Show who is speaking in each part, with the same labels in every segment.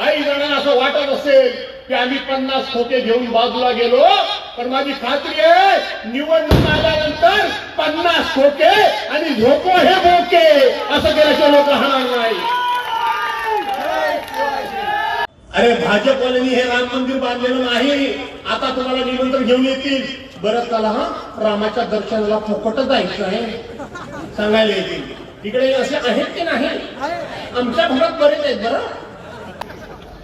Speaker 1: काही जणांना असं वाटत असेल की आम्ही पन्नास खोके घेऊन बाजूला गेलो पण माझी खात्री आहे निवडणूक आल्यानंतर पन्नास खोके आणि झोको हे बोके असं केल्याचे लोक राहणार नाही. अरे भाजपवाल्यांनी हे राम मंदिर बांधलेलं नाही. आता तुम्हाला निमंत्रण घेऊन येतील. बरं चला हा. रामाच्या दर्शनाला फुकट जायचं आहे. सांगायला येतील. तिकडे असे आहेत की नाही? आमच्या घरात बरेच आहेत बरं.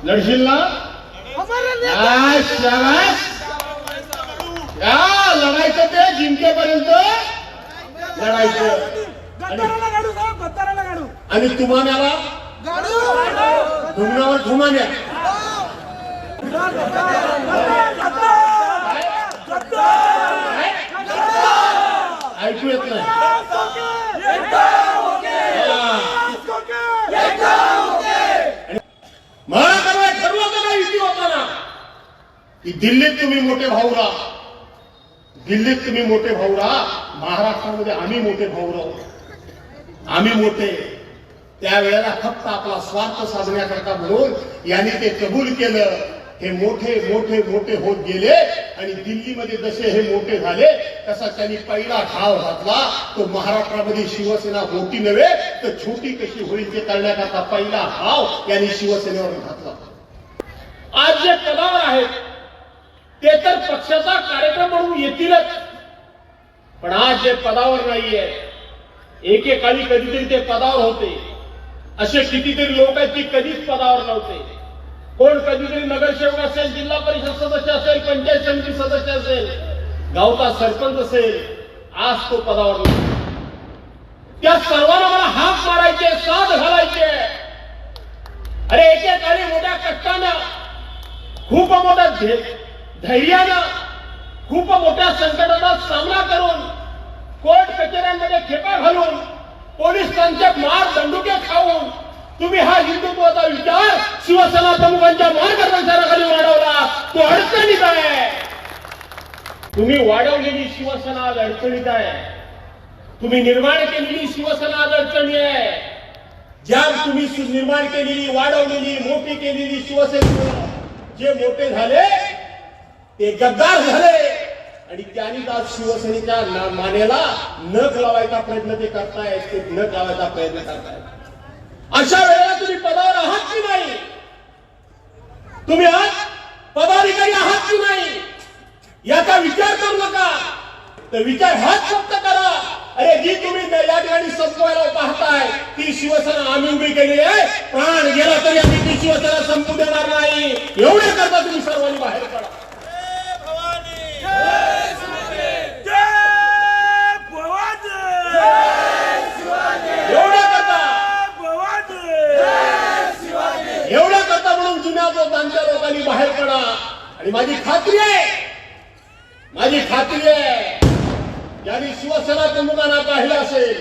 Speaker 1: लढशील ना. या, लढायचं ते जिंकेपर्यंत लढायचं. आणि तुम्हाला घुमण्यावर घुमान्या ऐकू येत नाही. मला करा ठरवलं होतं का युती होताना की दिल्लीत तुम्ही मोठे भाऊ राहा दिल्लीत तुम्ही मोठे भाऊ राहा महाराष्ट्रामध्ये आम्ही मोठे भाऊ राहू आम्ही मोठे. त्यावेळेला फक्त आपला स्वार्थ साधण्याकरता म्हणून यांनी ते कबूल केलं. हे मोठे मोठे मोठे होत गेले आणि दिल्लीमध्ये जसे हे मोठे झाले तसा त्यांनी पहिला ठाव घातला. तो महाराष्ट्रामध्ये शिवसेना मोठी नव्हे तर छोटी कशी होईल ते करण्याकरता पहिला हाव यांनी शिवसेनेवर घातला. आज जे पदावर आहेत ते तर पक्षाचा कार्यक्रम म्हणून येतीलच. पण आज जे पदावर नाहीये एकेकाळी कधीतरी ते पदावर होते. असे कितीतरी लोक आहेत की कधीच पदावर नव्हते. कोण कधीतरी नगरसेवक असेल जिल्हा परिषद सदस्य असेल पंचायत समिती सदस्य असेल गावचा सरपंच असेल आज तो पदावर त्या सर्वांना मला हाक मारायचे साथ घालायचे अरे एकेकाळी मोठ्या कष्टानं खूप मोठ्या धैर्यानं खूप मोठ्या संकटाचा सामना करून कोर्ट कचेऱ्यांमध्ये खेपा घालून पोलिसांचे मार दंडुके खाऊन तुम्ही हा हिंदुत्वाचा विचार शिवसेना प्रमुखांच्या मार्गदर्शनाखाली वाढवला. तो अडचणीत आहे. तुम्ही वाढवलेली शिवसेना आज अडचणीत आहे. तुम्ही निर्माण केलेली शिवसेना आज अडचणी आहे. ज्या तुम्ही निर्माण केलेली वाढवलेली मोठी केलेली शिवसेना जे मोठे झाले ते गद्दार झाले. आणि त्यांनी आज शिवसेनेच्या मानेला नख लावायचा प्रयत्न ते करतायत ते नख लावायचा प्रयत्न करतायत. अशा वेळेला तुम्ही पदावर आहात की नाही? तुम्ही आज पदाधिकारी आहात की नाही? याचा विचार करू नका. तर विचार हाच फक्त करा. अरे जी तुम्ही या ठिकाणी संपवायला पाहताय ती शिवसेना आम्ही उभी केली आहे. प्राण गेला तरी आम्ही ती शिवसेना संपू देणार नाही. एवढे करता तुम्ही सर्वांनी बाहेर पडा एवढ्या करता एवढ्या करता म्हणून जुन्या लोकांच्या लोकांनी बाहेर पडा आणि माझी खात्री आहे माझी खात्री आहे ज्यांनी शिवसेना प्रमुखांना पाहिलं असेल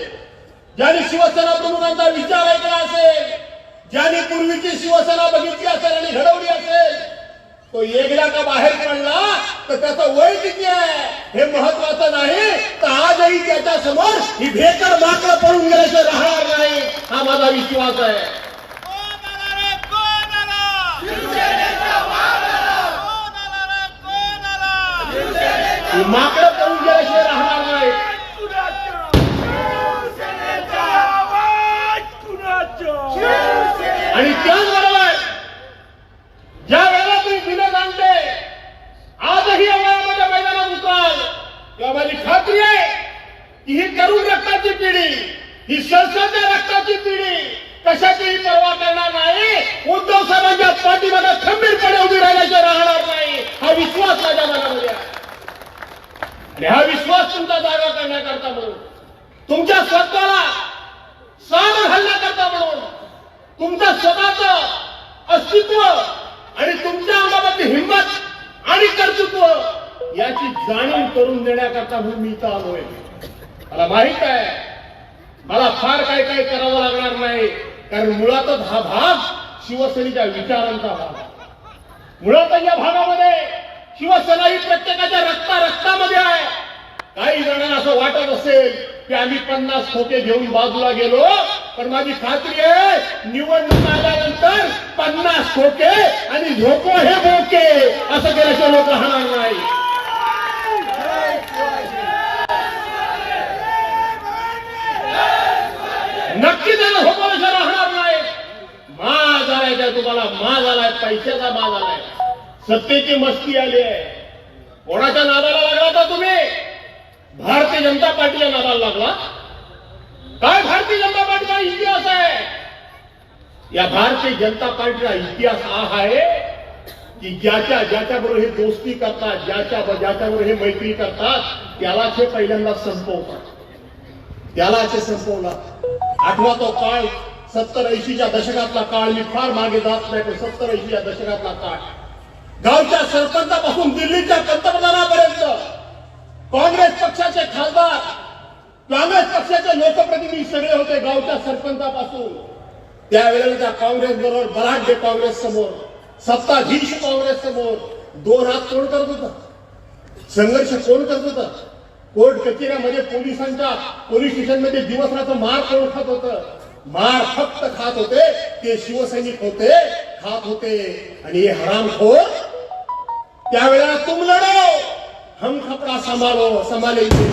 Speaker 1: ज्यांनी शिवसेना प्रमुखांचा विचार ऐकला असेल ज्यांनी पूर्वीची शिवसेना बघितली असेल आणि घडवली असेल तो एकदा का बाहेर पडला तर त्याचं वय किती आहे हे महत्वाचं नाही तर आजही त्याच्यासमोर ही भेकर माकड पडून गेल्याचं राहणार नाही हा माझा विश्वास आहे ही माकड करून गेल्याशिवाय राहणार नाही. आणि त्याचबरोबर ज्या वेळेला तुम्ही बिलं आणते आजही या वयामध्ये मैदानात उतराल. तेव्हा माझी खात्री आहे की ही तरुण रक्ताची पिढी ही संसदीय रक्ताची पिढी कशाचीही पर्वा करणार नाही. उद्धव साहेबांच्या पाठीमागे खंबीरपणे उभी राहिल्याशिवाय राहणार नाही. हा विश्वास माझ्या मनामध्ये आहे. आणि हा विश्वास तुमचा जागा करण्याकरता म्हणून तुमच्या स्वतःला साम घालण्याकरता म्हणून तुमचं स्वतःच अस्तित्व आणि तुमच्या अंगामध्ये हिंमत आणि कर्तृत्व याची जाणीव करून देण्याकरता म्हणून मी इथं आलोय. मला माहीत आहे मला फार काय काय करावं लागणार नाही कारण मुळातच हा भाग शिवसेनेच्या विचारांचा भाग मुळात मुळातच या भागामध्ये शिवसेना ही प्रत्येकाच्या रक्ता रक्तामध्ये आहे. काही जणांना असं वाटत असेल की आम्ही पन्नास खोके घेऊन बाजूला गेलो पण माझी खात्री आहे निवडणूक आल्यानंतर पन्नास खोके आणि झोको हे बोके असं केल्याशिवाय लोक राहणार नाही. नक्की त्याला झोपल्याशिवाय राहणार नाही. माज आलाय त्या तुम्हाला माज आलाय पैशाचा माज आलाय सत्तेची मस्ती आली आहे. कोणाच्या नादाला लागला का तुम्ही? भारतीय जनता पार्टीला नादाला लागला? काय भारतीय जनता पार्टीचा इतिहास आहे? या भारतीय जनता पार्टीचा इतिहास हा आहे की ज्याच्या ज्याच्याबरोबर हे दोस्ती करतात ज्याच्या ज्याच्याबरोबर हे मैत्री करतात त्यालाच हे पहिल्यांदा संपवतात. त्यालाच ते संपवला आठवा तो काळ सत्तर ऐंशीच्या दशकातला काळ मी फार मागे जात नाही पण सत्तर ऐंशीच्या दशकातला काळ. गावच्या सरपंचापासून दिल्लीच्या पंतप्रधानापर्यंत काँग्रेस पक्षाचे खासदार काँग्रेस पक्षाचे लोकप्रतिनिधी सगळे होते गावच्या सरपंचापासून. त्यावेळेला काँग्रेस बरोबर बलाढ्य काँग्रेस समोर सत्ताधीश काँग्रेस समोर दोन हात कोण करत होता? संघर्ष कोण करत होतं? कोर्ट कचेऱ्यामध्ये पोलिसांच्या पोलीस स्टेशनमध्ये दिवसरात्र मार कोण खात होतं. मार फक्त खात होते ते शिवसैनिक होते खात होते. आणि हे हरामखोर त्यावेळेला तुम लढो. हम खपडा सांभाळो सांभाळायचे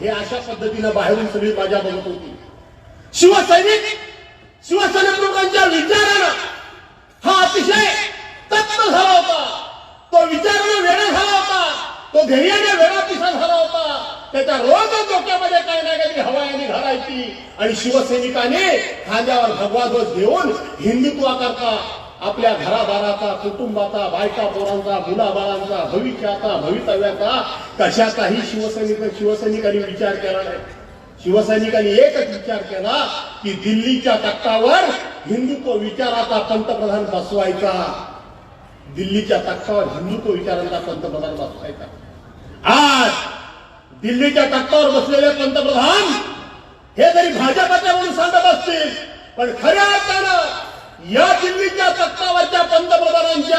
Speaker 1: हे अशा पद्धतीनं बाहेरून सगळी माझ्या बघत होती. शिवसैनिक शिवसैनिक लोकांच्या विचारानं हा अतिशय तत्व झाला होता. तो विचारानं वेळा झाला होता. तो धैर्याने वेळा पिसा झाला होता. त्याच्या रोज डोक्यामध्ये काय ना काही हवायाने घालायची. आणि शिवसैनिकाने खांद्यावर भगवा ध्वज घेऊन हिंदुत्वाकरता आपल्या घरादाराचा कुटुंबाचा बायका पोरांचा मुलाबाळांचा भविष्याचा भवितव्याचा कशाचाही शिवसैनिक शिवसैनिकांनी विचार केला नाही. शिवसैनिकांनी एकच विचार केला की दिल्लीच्या तख्तावर हिंदुत्व विचाराचा पंतप्रधान बसवायचा. दिल्लीच्या तख्तावर हिंदुत्व विचारांचा पंतप्रधान बसवायचा. आज दिल्लीच्या तख्तावर बसलेले पंतप्रधान हे जरी भाजपच्या म्हणून सांगत असतील पण खऱ्या अर्थानं या दिल्लीच्या तत्वावरच्या पंतप्रधानांच्या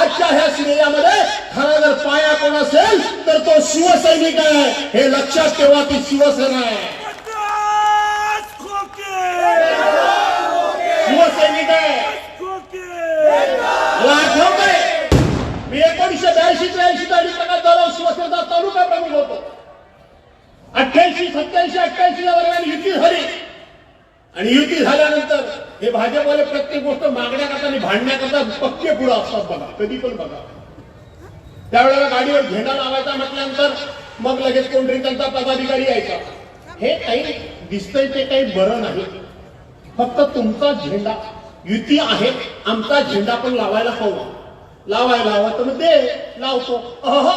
Speaker 1: आजच्या ह्या श्रेयामध्ये खरा जर पाया कोण असेल तर तो शिवसैनिक आहे. हे लक्षात ठेवा ती शिवसेना आहे. शिवसैनिक आहे.
Speaker 2: खोके
Speaker 1: मला आठवतंय मी एकोणीशे ब्याऐंशी त्र्याऐंशी साली प्रकार झालो. शिवसेनेचा तालुका प्रमुख होतो. अठ्ठ्याऐंशी सत्याऐंशी अठ्ठ्याऐंशीच्या दरम्यान युती झाली. आणि युती झाल्यानंतर हे भाजपवाले प्रत्येक गोष्ट मागण्याकरता आणि भांडण्याकरता पक्के पुढे असतात बघा कधी पण बघा. त्यावेळेला गाडीवर झेंडा लावायचा म्हटल्यानंतर मग लगेच कोणतरी त्यांचा पदाधिकारी यायचा. हे काही दिसतंय ते काही बरं नाही. फक्त तुमचा झेंडा युती आहे आमचा झेंडा पण लावायला हवा. लावायला हवा तर मग दे लावतो. अह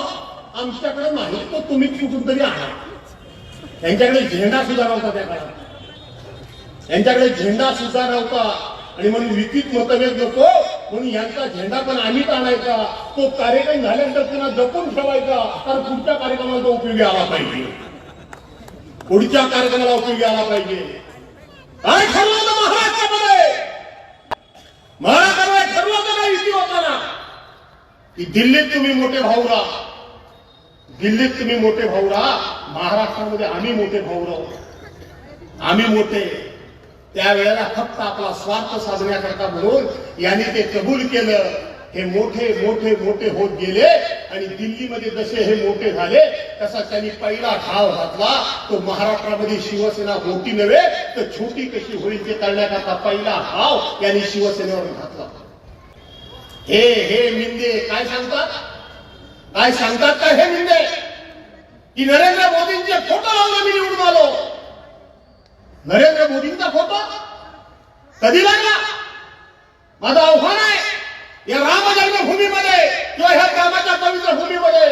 Speaker 1: आमच्याकडे नाही तो तुम्ही कुठून तरी आहात. त्यांच्याकडे झेंडा सुद्धा नव्हता त्या काळात. यांच्याकडे झेंडा सुद्धा नव्हता. आणि म्हणून विकित मतभेद नको. म्हणून यांचा झेंडा पण आम्हीच आणायचा. तो कार्यक्रम झाल्यानंतर त्यांना जपून ठेवायचा. तर पुढच्या कार्यक्रमाला तो उपयोगी आला पाहिजे. पुढच्या कार्यक्रमाला उपयोगी आला पाहिजे. काय ठरलं महाराष्ट्रामध्ये. महाराष्ट्रामध्ये ठरलं होतं का युती होताना? की दिल्लीत तुम्ही मोठे भाऊ राहा. दिल्लीत तुम्ही मोठे भाऊ राहा. महाराष्ट्रामध्ये आम्ही मोठे भाऊ राहू. आम्ही मोठे. त्यावेळेला फक्त आपला स्वार्थ साधण्याकरता म्हणून यांनी ते कबूल केलं. हे मोठे मोठे मोठे होत गेले आणि दिल्लीमध्ये जसे हे मोठे झाले तसा त्यांनी पहिला घाव घातला. तो महाराष्ट्रामध्ये शिवसेना मोठी नव्हे तर छोटी कशी होईल ते करण्याकरता पहिला घाव यांनी शिवसेनेवर घातला. हे हे मिंदे काय सांगतात? काय सांगतात का हे मिंदे? की नरेंद्र मोदींचे फोटो लावलं मी निवडून आलो. नरेंद्र मोदींचा फोटो? कधी लागला? माझं आव्हान आहे या राम जन्मभूमीमध्ये किंवा ह्या कामाच्या पवित्र भूमीमध्ये.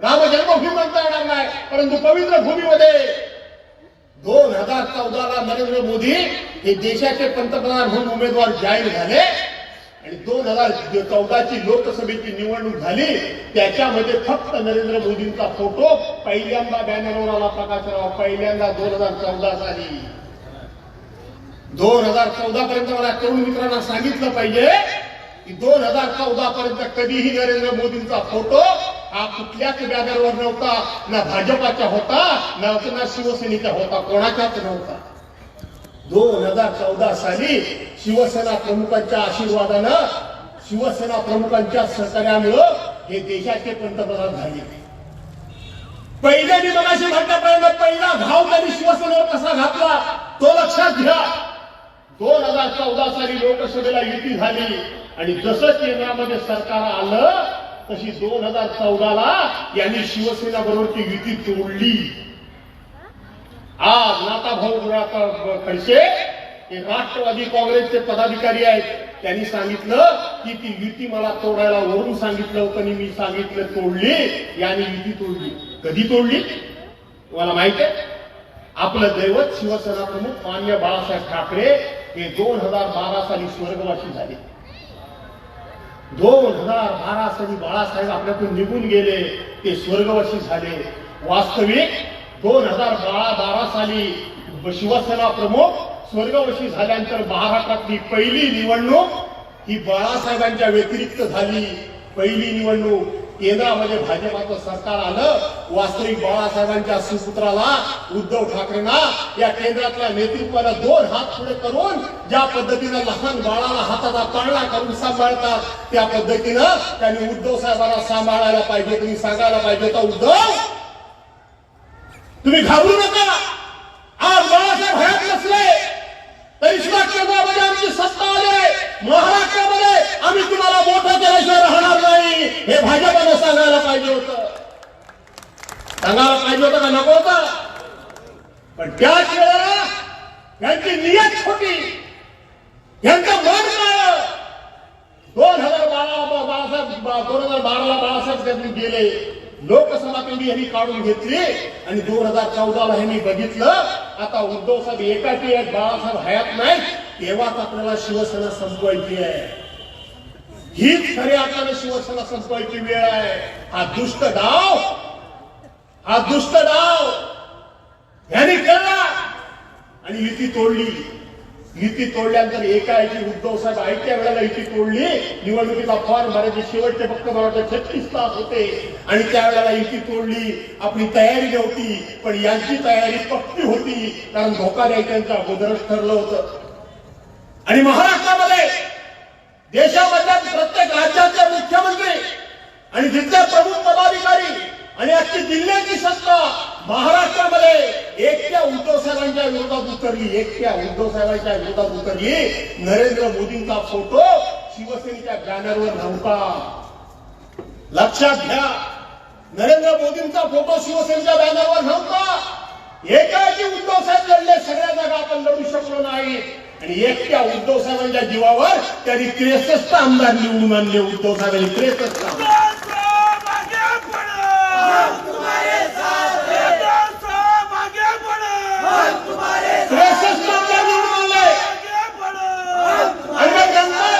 Speaker 1: राम जन्मभूमी म्हणता येणार नाही परंतु पवित्र भूमीमध्ये दोन हजार चौदाला नरेंद्र मोदी हे देशाचे पंतप्रधान म्हणून उमेदवार जाहीर झाले. आणि दोन हजार चौदाची लोकसभेची निवडणूक झाली त्याच्यामध्ये फक्त नरेंद्र मोदींचा फोटो पहिल्यांदा बॅनरवर आला प्रकाशराव. पहिल्यांदा दोन हजार चौदा साली. दोन हजार चौदा पर्यंत मला तरुण मित्रांना सांगितलं पाहिजे की दोन हजार चौदा पर्यंत कधीही नरेंद्र मोदींचा फोटो हा कुठल्याच बॅनरवर नव्हता. ना भाजपाचा होता ना ना शिवसेनेचा होता. कोणाचाच नव्हता. दोन हजार चौदा साली शिवसेना प्रमुखांच्या आशीर्वादानं शिवसेना प्रमुखांच्या सहकार्यामुळं हे देशाचे पंतप्रधान झाले. पहिले मी मनाशी म्हटल्यापर्यंत पहिला घाव त्यांनी शिवसेनेवर कसा घातला तो लक्षात घ्या. दोन हजार चौदा साली लोकसभेला युती झाली आणि जसं केंद्रामध्ये सरकार आलं तशी दोन हजार चौदाला यांनी शिवसेना बरोबरची युती तोडली. आज नाताभाऊ गुणाकर खडसे हे राष्ट्रवादी काँग्रेसचे पदाधिकारी आहेत. त्यांनी सांगितलं की ती युती मला तोडायला वरून सांगितलं होतं आणि मी सांगितलं तोडली याने युती तोडली. कधी तोडली? तुम्हाला माहीत आहे? आपलं दैवत शिवसेना प्रमुख मान्य बाळासाहेब ठाकरे हे दोन हजार बारा साली स्वर्गवासी झाले. दोन हजार बारा साली बाळासाहेब आपल्यातून निघून गेले ते स्वर्गवासी झाले. वास्तविक दोन हजार बारा बारा साली शिवसेना प्रमुख स्वर्गवशी झाल्यानंतर महाराष्ट्रातली पहिली निवडणूक ही बाळासाहेबांच्या व्यतिरिक्त झाली. पहिली निवडणूक केंद्रामध्ये भाजपाचं सरकार आलं. वास्तविक बाळासाहेबांच्या सुपुत्राला उद्धव ठाकरेंना या केंद्रातल्या नेतृत्वाला दोन हात पुढे करून ज्या पद्धतीनं लहान बाळाला हाताचा पाळणा करून सांभाळतात त्या पद्धतीनं त्यांनी उद्धव साहेबांना सांभाळायला पाहिजे तुम्ही सांगायला पाहिजे. होतं उद्धव तुम्ही घाबरू नका. आज बाळासाहेब हयात नसले तरी सुद्धा केंद्रामध्ये आमची सत्ता आले महाराष्ट्रामध्ये आम्ही तुम्हाला मोठं केल्याशिवाय राहणार नाही हे भाजपानं सांगायला पाहिजे होतं. सांगायला पाहिजे होतं का? नको होता. पण त्याच वेळेला यांची नियत छोटी यांचं मन काय दोन हजार बारा बाळासाहेब दोन हजार बाराला बाळासाहेब त्यांनी गेले. लोकसभा तेवढी यांनी काढून घेतली आणि दोन हजार चौदाला ह्यांनी बघितलं. आता उद्धव साहेब एकाटी एक बाळासाहेब हयात नाही तेव्हाच आपल्याला शिवसेना संपवायची आहे. हीच खऱ्या अर्थाने शिवसेना संपवायची वेळ आहे. हा दुष्ट डाव हा दुष्ट डाव. यांनी केला आणि युती तोडली. युती तोडल्यानंतर एका याची उद्धव साहेब आयत्या वेळेला युती तोडली. निवडणुकीचा फॉर्म भरायचे शेवटचे फक्त मला वाटतं छत्तीस तास होते. आणि त्यावेळेला युती तोडली. आपली तयारी नव्हती पण यांची तयारी पक्की होती कारण धोका द्यायच्या अगोदरच ठरलं होतं. आणि महाराष्ट्रामध्ये देशामधल्या प्रत्येक राज्याचे मुख्यमंत्री आणि जिथले प्रमुख पदाधिकारी आणि आजची जिल्ह्याची सत्ता महाराष्ट्रामध्ये एकट्या उद्धव साहेबांच्या विरोधात उतरली एकट्या उद्धव साहेबांच्या विरोधात उतरली. नरेंद्र मोदींचा फोटो शिवसेनेच्या बॅनरवर नव्हता. लक्षात घ्या नरेंद्र मोदींचा फोटो शिवसेनेच्या बॅनरवर नव्हता. एकाची उद्धव साहेब लढले सगळ्या जागा आपण लढू शकलो नाही. आणि एकट्या उद्धव साहेबांच्या जीवावर त्यांनी त्रेसष्ट आमदार निवडून आणले उद्धव साहेबांनी त्रेसष्ट आमदार
Speaker 2: साहब आगे बढ़ो हम तुम्हारे साथ हैं साहब आगे बढ़ो हम तुम्हारे
Speaker 1: त्रेसष्ट आमदार निवडून आणले
Speaker 2: आगे बढ़ो
Speaker 1: आणि मग नंतर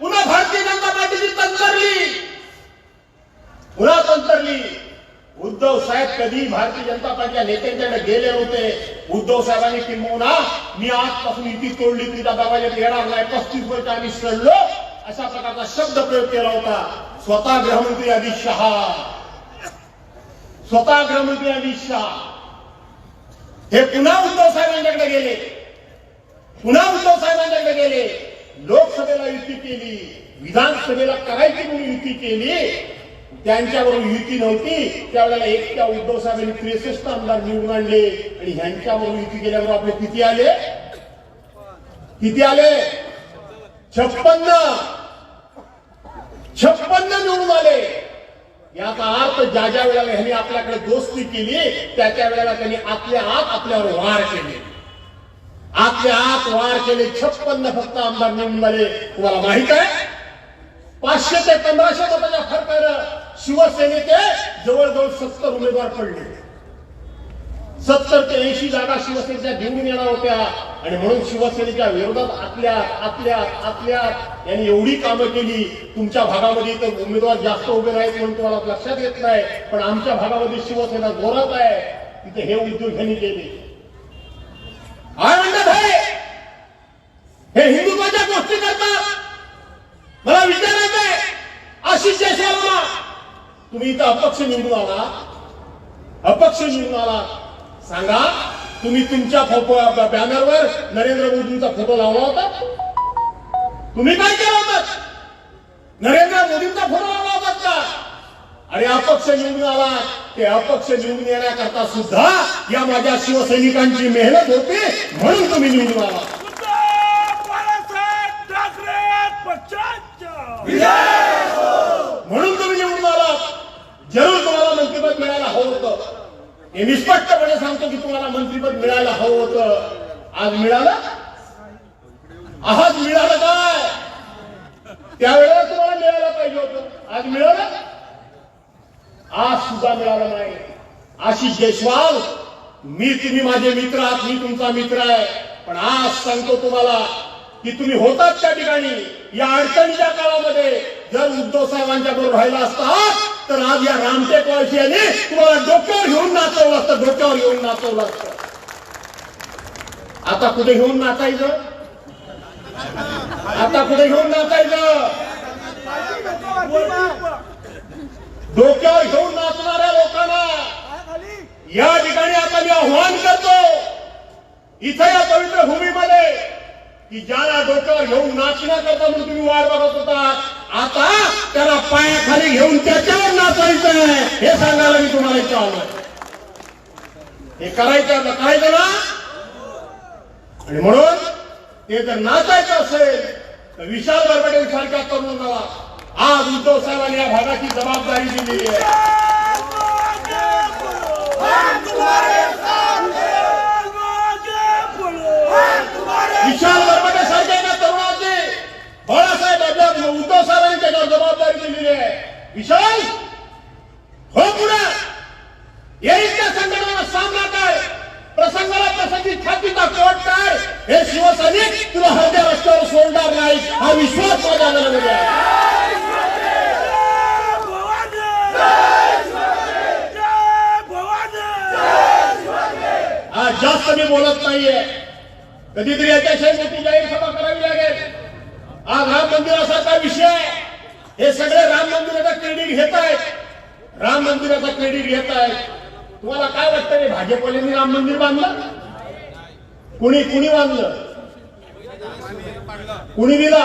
Speaker 1: पुन्हा भारतीय जनता पार्टीची तंत्रली पुन्हा तंत्रली उद्धव साहेब कधी भारतीय जनता पार्टीच्या नेत्यांच्याकडे गेले होते? उद्धव साहेबांनी किंबहुना मी आजपासून युती तोडली तुझ्या दरवाज्यात येणार नाही पस्तीस वर्ष आम्ही सडलो. अशा प्रकारचा शब्द प्रयोग केला होता. स्वतः गृहमंत्री अमित शहा. स्वतः गृहमंत्री अमित शहा. हे पुन्हा उद्धव साहेबांच्याकडे गेले. पुन्हा उद्धव साहेबांच्याकडे गेले. लोकसभेला युती केली. विधानसभेला करायची म्हणून युती केली. त्यांच्याबरोबर युती नव्हती. त्यावेळेला एकट्या उद्धव साहेबांनी त्रेसष्ट आमदार निवडून आणले. आणि ह्यांच्याबरोबर युती केल्यावर आपले किती आले? किती आले? छप्पन्न. छप्पन्न निवडून आले. याचा अर्थ ज्या ज्या वेळेला ह्यांनी आपल्याकडे दोस्ती केली त्या त्या वेळेला त्यांनी आपल्या आत आपल्यावर वार केले. आपल्या आत वार केले. छप्पन्न फक्त आमदार निवडून आले. तुम्हाला माहीत आहे? पाचशे ते पंधराशे मताच्या फरकानं शिवसेनेचे जवळजवळ सत्तर उमेदवार पडले. सत्तर ते ऐंशी जागा शिवसेनेच्या घेऊन येणार होत्या. आणि म्हणून शिवसेनेच्या विरोधात आतल्या आतल्या आतल्या यांनी एवढी कामं केली. तुमच्या भागामध्ये तर उमेदवार जास्त उभे नाहीत म्हणून तुम्हाला लक्षात येत नाही. पण आमच्या भागामध्ये शिवसेना जोरात आहे. तिथे हे उद्योग यांनी केले. हे हिंदुत्वाच्या गोष्टी करतात. मला विचार आशिष जयस्वालना तुम्ही इथं अपक्ष निवडून आला. अपक्ष निवडून आला. सांगा तुम्ही तुमच्या फोटो बॅनरवर नरेंद्र मोदींचा फोटो लावला होता? तुम्ही काय केलं होतं? नरेंद्र मोदींचा फोटो लावला होता का? आणि अपक्ष निवडून आला. ते अपक्ष निवडून येण्याकरता सुद्धा या माझ्या शिवसैनिकांची मेहनत होती म्हणून तुम्ही निवडून आला
Speaker 2: उद्धव बाळासाहेब ठाकरे पक्षाच्या
Speaker 1: म्हणून तुम्ही निवडून आला जरूर तुम्हाला मंत्रिपद मिळायला हवं होतं. हे निष्पष्टपणे सांगतो की तुम्हाला मंत्रिपद मिळायला हवं होतं. आज मिळालं? आज मिळालं काय? त्यावेळेला तुम्हाला मिळायला पाहिजे होतं. आज मिळालं? आज सुद्धा मिळालं नाही. आशिष जयस्वाल मी तुम्ही माझे मित्र आहात मी तुमचा मित्र आहे. पण आज सांगतो तुम्हाला की तुम्ही होतात त्या ठिकाणी. या अडचणीच्या काळामध्ये जर उद्धव साहेबांच्या बरोबर राहिला असतात तर आज या रामटेक यांनी तुम्हाला डोक्यावर घेऊन नाचवलं असतं डोक्यावर घेऊन नाचवलं असतं. आता कुठे घेऊन नाचायचं? आता कुठे घेऊन नाचायचं? डोक्यावर घेऊन नाचणाऱ्या लोकांना या ठिकाणी आता मी आव्हान करतो इथं या पवित्र भूमीमध्ये की ज्याला डोक्यावर घेऊन नाचण्याकरता म्हणून तुम्ही वाट बघत होता आता त्याला पायाखाली घेऊन त्याच्यावर नाचायचं आहे हे सांगायला मी तुम्हाला इच्छा हे करायचं आता काय ना? आणि म्हणून ते जर नाचायचं असेल तर विशाल बरबडे सारख्या तरुणाला आज उद्धव साहेबांनी या भागाची जबाबदारी दिली आहे. विशाल बरबडे बाळासाहेब अभ्यास उद्धव साहेबांनी त्याच्यावर जबाबदारी दिलेली आहे. विशाल हो पुढे. येईल त्या संकटाला सामना काय प्रसंगाला प्रसंगी छाती कोट काय हे शिवसैनिक तुला हळद्या रस्त्यावर सोडणार नाही हा विश्वास माझ्या मनामध्ये आहे. जास्त मी बोलत नाहीये. कधीतरी याच्याशिवाय मोठी जाहीर सभा करावी लागेल आज राम मंदिरासारखा विषय आहे. हे सगळे राम मंदिराचा क्रेडिट घेत आहेत राम मंदिराचा क्रेडिट घेत आहेत तुम्हाला काय वाटतं रे भाजपवाल्यांनी राम मंदिर बांधलं? कुणी कुणी बांधलं? कुणी दिला?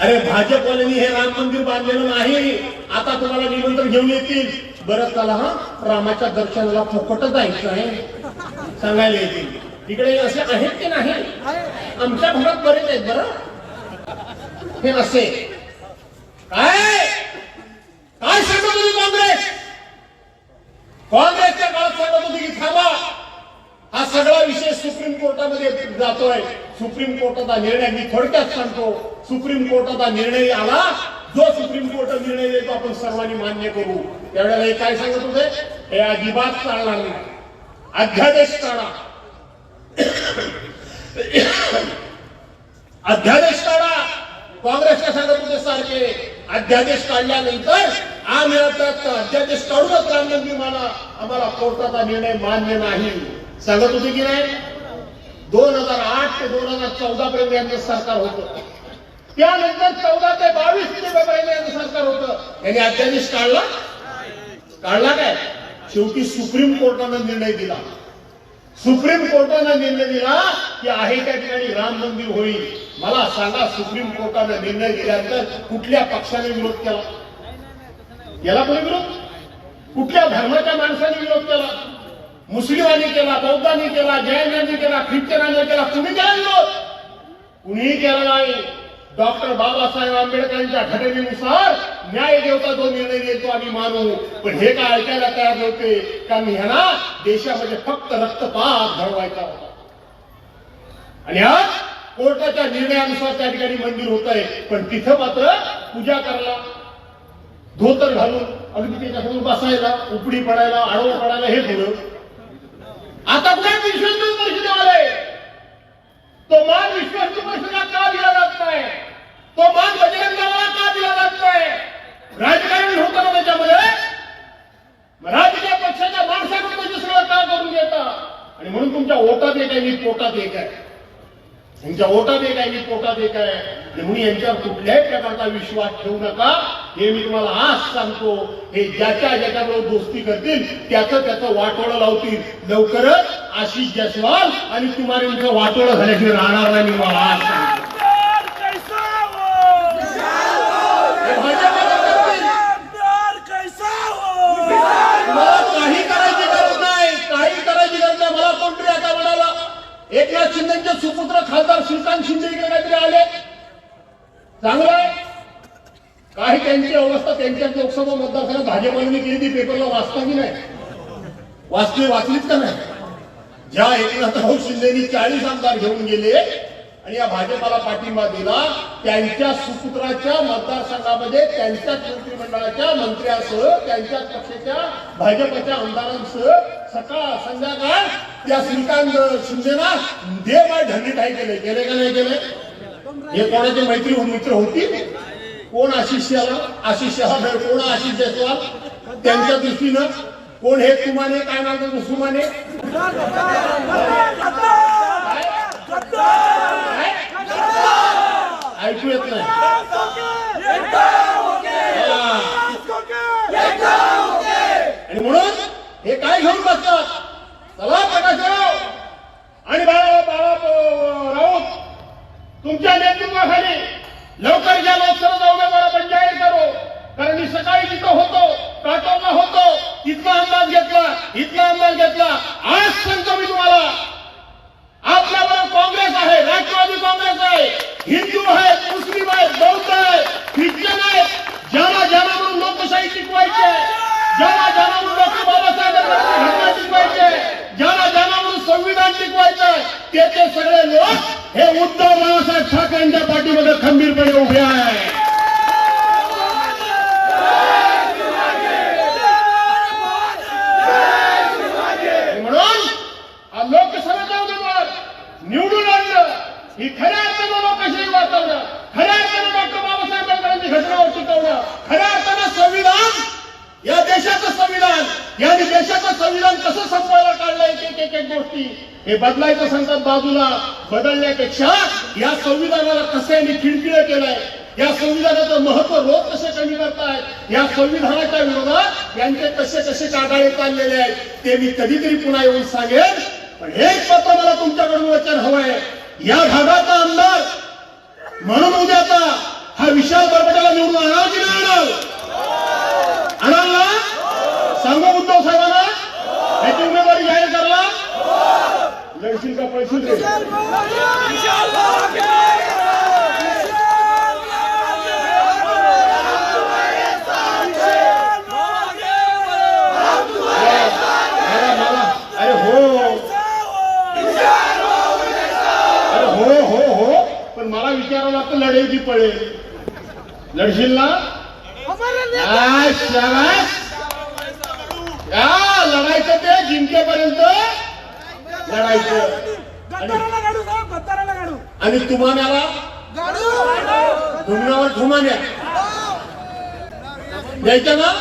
Speaker 1: अरे भाजपवाल्यांनी हे राम मंदिर बांधलेलं नाही. आता तुम्हाला निमंत्रण घेऊन येतील. बरं त्याला हा. रामाच्या दर्शनाला फुकट जायचं आहे. सांगायला येतील. इकडे असे आहेत की नाही? आमच्या भागात बरेच आहेत बरं. हे नसते काय? काय सांगत होती काँग्रेस? काँग्रेसच्या काळात सांगत होती की थांबा. हा सगळा विषय सुप्रीम कोर्टामध्ये जातोय. सुप्रीम कोर्टाचा निर्णय मी थोडक्यात सांगतो. सुप्रीम कोर्टाचा निर्णय आला. जो सुप्रीम कोर्ट निर्णय देतो आपण सर्वांनी मान्य करू. त्यावेळेला हे काय सांगत होते? हे अजिबात चालणार नाही. अध्यादेश काढा. अध्यादेश काढा. काँग्रेसच्या सांगत होते सारखे अध्यादेश काढल्यानंतर आम्ही आता अध्यादेश काढूनच राम मंदिर मला. आम्हाला कोर्टाचा निर्णय मान्य नाही. सांगत होते की नाही? दोन हजार आठ ते दोन हजार चौदा पर्यंत यांचं सरकार होतं. त्यानंतर चौदा ते बावीस पर्यंत यांचं सरकार होतं. यांनी अध्यादेश काढला? काढला काय? शेवटी सुप्रीम कोर्टानं निर्णय दिला. सुप्रीम कोर्टानं निर्णय दिला की आहे त्या ठिकाणी राम मंदिर होईल. मला सांगा सुप्रीम कोर्टाने निर्णय दिल्यानंतर कुठल्या पक्षाने विरोध केला? केला कोणी विरोध? कुठल्या धर्माच्या माणसाने विरोध केला? मुस्लिमांनी केला बौद्धांनी केला जैनांनी केला ख्रिश्चनांनी केला कुणी केला विरोध? कुणीही केला नाही. डॉक्टर बाबासाहेब आंबेडकरांच्या घटनेनुसार न्याय देवता जो निर्णय देतो आम्ही मानू. पण हे काय ऐकायला तयार नव्हते. कारण ह्यांना देशामध्ये फक्त रक्तपात घडवायचा होता. आणि आज कोर्टाच्या निर्णयानुसार त्या ठिकाणी मंदिर होत आहे. पण तिथं मात्र पूजा करायला धोतर घालून अगदी त्याच्यासमोर बसायला उपडी पडायला आडवं पडायला हे थोडं आता कुठे विश्वस्त परिषदेवाले. तो मान विश्वस्त परिषदेला का दिला जात नाही? तो मान बजरंगाला का दिला जात नाही? राजकारण होतं ना त्याच्यामध्ये राजकीय पक्षाच्या माणसाकडे सगळं का करून घेता आणि म्हणून तुमच्या ओटात एक आहे मी पोटात एक आहे. यांच्या ओटात एक आहे मी पोटात एक आहे आणि म्हणून यांच्यावर कुठल्याही प्रकारचा विश्वास ठेवू नका. हे मी तुम्हाला आज सांगतो. हे ज्याच्या ज्याच्याबरोबर दोस्ती करतील त्याचं त्याचं वाटोळं लावतील. लवकरच आशिष जयस्वाल आणि तुम्हाला वाटोळं झाल्याशिवाय राहणार नाही मी मला आज सांगतो.
Speaker 2: प्यार कैसा हो
Speaker 1: हे भाजपला करतील.
Speaker 2: प्यार कैसा हो
Speaker 1: मला काही करायची गरज नाही काही करायची गरज नाही मला कोणतरी आता म्हणाला एकनाथ शिंदेचे सुपुत्र खासदार श्रीकांत शिंदे इकडे काहीतरी आले. चांगलं आहे. काही त्यांची अवस्था त्यांच्या लोकसभा मतदारसंघात भाजपाने केली ती पेपरला वाचता की नाही? वाचली वाचलीच का नाही? ज्या एकनाथराव शिंदेनी चाळीस आमदार घेऊन गेले आणि या भाजपाला पाठिंबा दिला त्यांच्या सुपुत्राच्या मतदारसंघामध्ये त्यांच्याच मंत्रिमंडळाच्या मंत्र्यासह त्यांच्याच पक्षाच्या भाजपच्या आमदारांसह सकाळ संध्याकाळ त्या श्रीकांत शिंदेना देवाय ढंडी ठाई केले गेले का नाही गेले हे कोणाचे मैत्री मित्र होती कोण आशिष शहा आशिष कोण आशिष जयस्वाल? त्यांच्या दृष्टीनं कोण हे तुमाने काय नाव सुमाने? ऐकू येत नाही. आणि म्हणून हे काय घेऊन बसतात? चला प्रकाशराव. आणि बाळा बाळा राऊत तुमच्या नेतृत्वाखाली लवकर या लोकसभा उमेदवार आपण जाहीर करू. कारण मी सकाळी जिथं होतो काटोला होतो इथला अंदाज घेतला इथला अंदाज घेतला. आज सांगतो मी तुम्हाला आपल्याबरोबर काँग्रेस आहे राष्ट्रवादी काँग्रेस आहे. हिंदू आहेत मुस्लिम आहेत बौद्ध आहेत ख्रिश्चन आहेत ज्याला ज्याला म्हणून लोकशाही टिकवायची आहे ज्याला ज्याला म्हणून डॉक्टर बाबासाहेब आंबेडकर घटना टिकवायची आहे ज्याला ज्याला म्हणून संविधान टिकवायचं आहे ते ते सगळे लोक हे उद्धव बाळासाहेब ठाकरेंच्या पाठीमध्ये खंबीरपणे उभे आहे आणि म्हणून हा लोकसभेचा उमेदवार निवडून आणलं ही खऱ्या अर्थानं लोकशाही वाचवणं खऱ्या अर्थानं डॉक्टर बाबासाहेब आंबेडकरांची घटनावर टिकवणं खऱ्या अर्थानं संविधान या देशाचं संविधान या देशाचं संविधान कसं संपवायला काढलंय एक एक एक गोष्टी हे बदलायचं सांगतात बाजूला बदलण्यापेक्षा या संविधानाला कसे यांनी खिडकिड केलंय? या संविधानाचं महत्त्व रोज कसे कमी करतायत? या संविधानाच्या विरोधात यांचे कसे कसे कागाळे चाललेले आहेत ते मी कधीतरी पुन्हा येऊन सांगेन. पण हेच पत्र मला तुमच्याकडून वचन हवंय. या भागाचा अंदाज म्हणून उद्याचा हा विशाल बरबटाला निवडून आणाल की नाही आणाल आणाल ना? सांगू उद्धव साहेब याची उमेदवारी जाहीर करला लढशील का पळशील रे मला अरे हो. अरे हो हो हो. पण मला विचारावं लागतं लढेल की पळेल लढशील ना? आ, शाबास. आ, लढायचं ते जिंकेपर्यंत लढायचं. आणि तुम्हाला धुमण्यावर धुमान्या द्यायचं ना?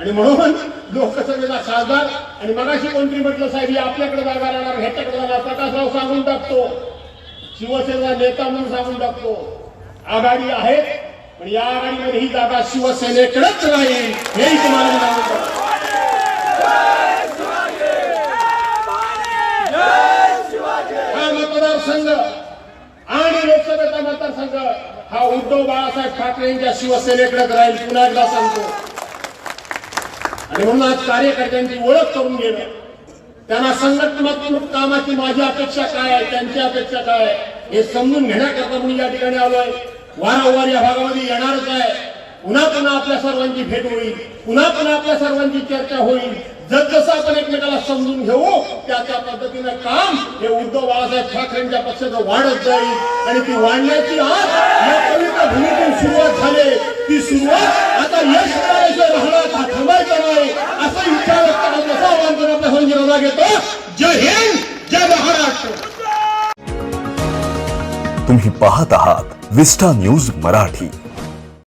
Speaker 1: आणि म्हणून लोकसभेचा खासदार आणि मगाशी कोणतरी म्हटलं साहेब हे आपल्याकडे जागा राहणार ह्याच्याकडे जाणार प्रकाशराव सांगून टाकतो. शिवसेना नेता म्हणून सांगून टाकतो. आघाडी आहे पण या आघाडीमध्ये ही जागा शिवसेनेकडेच राहील. हेही तुम्हाला सांगून टाकतो मतदारसंघ आणि लोकसभेचा मतदारसंघ हा उद्धव बाळासाहेब ठाकरे यांच्या शिवसेनेकडे राहील. पुन्हा एकदा सांगतो. आणि म्हणून आज कार्यकर्त्यांची ओळख करून घेणं. त्यांना संघटनात्मक कामाची माझी अपेक्षा काय आहे त्यांची अपेक्षा काय आहे हे समजून घेण्याकरता म्हणून या ठिकाणी आलोय. वारंवार या भागामध्ये येणारच आहे. पुन्हा पुन्हा आपल्या सर्वांची भेट होईल. पुन्हा पुन्हा आपल्या सर्वांची चर्चा होईल. जसजसं आपण एकमेकाला समजून घेऊ त्या त्या पद्धतीनं काम हे उद्धव बाळासाहेब ठाकरेंच्या पक्षाचं वाढत जाईल. आणि ती वाढण्याची आज या कविता भूमीतून सुरुवात झाली. ती सुरुवात आता यश मिळाल्याशिवाय राहणार था- थांबायचं नाही. असं विचार व्यक्त करत असं आवाहन करून आपल्या संजय घेतो. जय हिंद जय महाराष्ट्र.
Speaker 3: तुम्ही पाहत आहात विस्टा न्यूज मराठी.